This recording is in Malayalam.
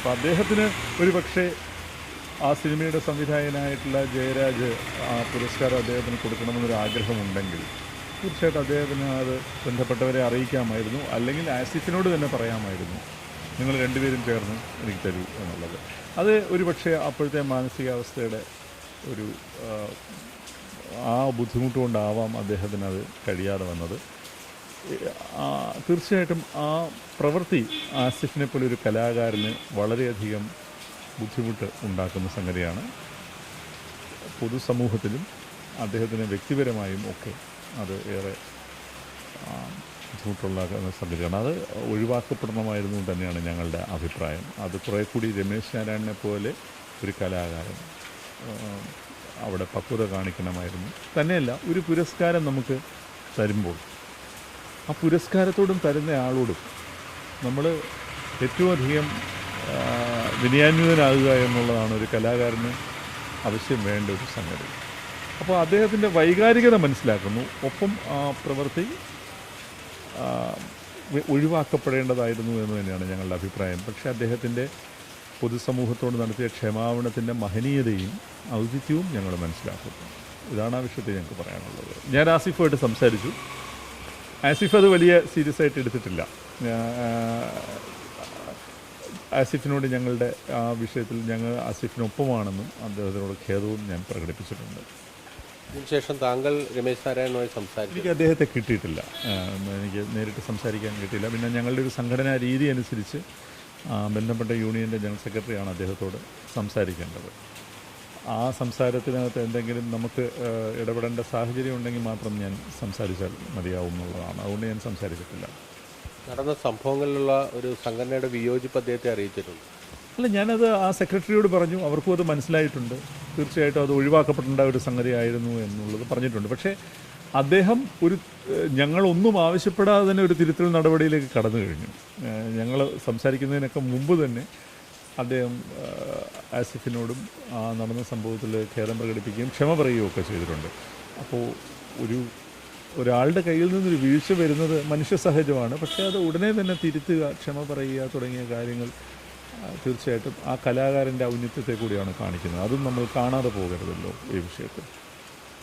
അപ്പോൾ അദ്ദേഹത്തിന് ഒരു പക്ഷേ ആ സിനിമയുടെ സംവിധായകനായിട്ടുള്ള ജയരാജ് ആ പുരസ്കാരം അദ്ദേഹത്തിന് കൊടുക്കണമെന്നൊരു ആഗ്രഹമുണ്ടെങ്കിൽ തീർച്ചയായിട്ടും അദ്ദേഹത്തിന് അത് ബന്ധപ്പെട്ടവരെ അറിയിക്കാമായിരുന്നു. അല്ലെങ്കിൽ ആസിഫിനോട് തന്നെ പറയാമായിരുന്നു നിങ്ങൾ രണ്ടുപേരും ചേർന്ന് എനിക്ക് തരൂ എന്നുള്ളത്. അത് ഒരു പക്ഷേ അപ്പോഴത്തെ മാനസികാവസ്ഥയുടെ ഒരു ആ, ബുദ്ധിമുട്ടുകൊണ്ടാവാം ബുദ്ധിമുട്ട് കൊണ്ടാവാം അദ്ദേഹത്തിന് അത് കഴിയാതെ വന്നത്. തീർച്ചയായിട്ടും ആ പ്രവൃത്തി ആസിഫിനെ പോലെ ഒരു കലാകാരന് വളരെയധികം ബുദ്ധിമുട്ട് ഉണ്ടാക്കുന്ന സംഗതിയാണ്. പൊതുസമൂഹത്തിലും അദ്ദേഹത്തിന് വ്യക്തിപരമായും ഒക്കെ അത് ഏറെ ബുദ്ധിമുട്ടുണ്ടാക്കുന്ന സംഗതിയാണ്. അത് ഒഴിവാക്കപ്പെടണമായിരുന്നു തന്നെയാണ് ഞങ്ങളുടെ അഭിപ്രായം. അത് കുറേ കൂടി രമേശ് നാരായണനെ പോലെ ഒരു കലാകാരൻ അവിടെ പക്വത കാണിക്കണമായിരുന്നു. തന്നെയല്ല ഒരു പുരസ്കാരം നമുക്ക് തരുമ്പോൾ ആ പുരസ്കാരത്തോടും തരുന്ന ആളോടും നമ്മൾ ഏറ്റവും അധികം വിനയാന്വിതനാകുക എന്നുള്ളതാണ് ഒരു കലാകാരന് അവശ്യം വേണ്ട ഒരു സംഗതി. അപ്പോൾ അദ്ദേഹത്തിന്റെ വൈകാരികത മനസ്സിലാക്കുന്നു. ഒപ്പം ആ പ്രവൃത്തി ഒഴിവാക്കപ്പെടേണ്ടതായിരുന്നു എന്ന് തന്നെയാണ് ഞങ്ങളുടെ അഭിപ്രായം. പക്ഷേ അദ്ദേഹത്തിന്റെ പൊതുസമൂഹത്തോട് നടത്തിയ ക്ഷമാപണത്തിന്റെ മഹനീയതയും ഔചിത്യവും ഞങ്ങൾ മനസ്സിലാക്കുന്നു. ഇതാണ് ആ വിഷയത്തിൽ ഞങ്ങൾക്ക് പറയാനുള്ളത്. ഞാൻ ആസിഫുമായിട്ട് സംസാരിച്ചു. ആസിഫ് അത് വലിയ സീരിയസ് ആയിട്ട് എടുത്തിട്ടില്ല. ആസിഫിനോട് ഞങ്ങളുടെ ആ വിഷയത്തിൽ ഞങ്ങൾ ആസിഫിനൊപ്പമാണെന്നും അദ്ദേഹത്തിനോട് ഖേദവും ഞാൻ പ്രകടിപ്പിച്ചിട്ടുണ്ട്. ഇതിനുശേഷം താങ്കൾ രമേശ് നാരായണനുമായി സംസാരിച്ചു. എനിക്ക് അദ്ദേഹത്തെ കിട്ടിയിട്ടില്ല. എനിക്ക് നേരിട്ട് സംസാരിക്കാൻ കിട്ടിയില്ല. പിന്നെ ഞങ്ങളുടെ ഒരു സംഘടനാ രീതി അനുസരിച്ച് ബന്ധപ്പെട്ട യൂണിയന്റെ ജനറൽ സെക്രട്ടറിയാണ് അദ്ദേഹത്തോട് സംസാരിക്കേണ്ടത്. ആ സംസാരത്തിനകത്ത് എന്തെങ്കിലും നമുക്ക് ഇടപെടേണ്ട സാഹചര്യം ഉണ്ടെങ്കിൽ മാത്രം ഞാൻ സംസാരിച്ചാൽ മതിയാവും എന്നുള്ളതാണ് അതുകൊണ്ട് ഞാൻ സംസാരിച്ചിട്ടില്ല. നടന്ന സംഭവങ്ങളിലുള്ള ഒരു സംഘടനയുടെ വിയോജിപ്പ് അദ്ദേഹത്തെ അറിയിച്ചിട്ടുണ്ട്. അല്ല ഞാനത് ആ സെക്രട്ടറിയോട് പറഞ്ഞു. അവർക്കും അത് മനസ്സിലായിട്ടുണ്ട്. തീർച്ചയായിട്ടും അത് ഒഴിവാക്കപ്പെടേണ്ട ഒരു സംഗതിയായിരുന്നു എന്നുള്ളത് പറഞ്ഞിട്ടുണ്ട്. പക്ഷേ അദ്ദേഹം ഒരു ഞങ്ങളൊന്നും ആവശ്യപ്പെടാതെ തന്നെ ഒരു തിരുത്തൽ നടപടിയിലേക്ക് കടന്നു കഴിഞ്ഞു. ഞങ്ങൾ സംസാരിക്കുന്നതിനൊക്കെ മുമ്പ് തന്നെ അദ്ദേഹം ആസിഫിനോടും നടന്ന സംഭവത്തിൽ ഖേദം പ്രകടിപ്പിക്കുകയും ക്ഷമ പറയുകയൊക്കെ ചെയ്തിട്ടുണ്ട്. അപ്പോൾ ഒരു ഒരാളുടെ കയ്യിൽ നിന്നൊരു വീഴ്ച വരുന്നത് മനുഷ്യ സഹജമാണ് പക്ഷേ അത് ഉടനെ തന്നെ തിരുത്തുക ക്ഷമ പറയുക തുടങ്ങിയ കാര്യങ്ങൾ തീർച്ചയായിട്ടും ആ കലാകാരന്റെ ഔന്നത്യത്തെ കൂടിയാണ് കാണിക്കുന്നത്. അതും നമ്മൾ കാണാതെ പോകരുതല്ലോ ഈ വിഷയത്തിൽ.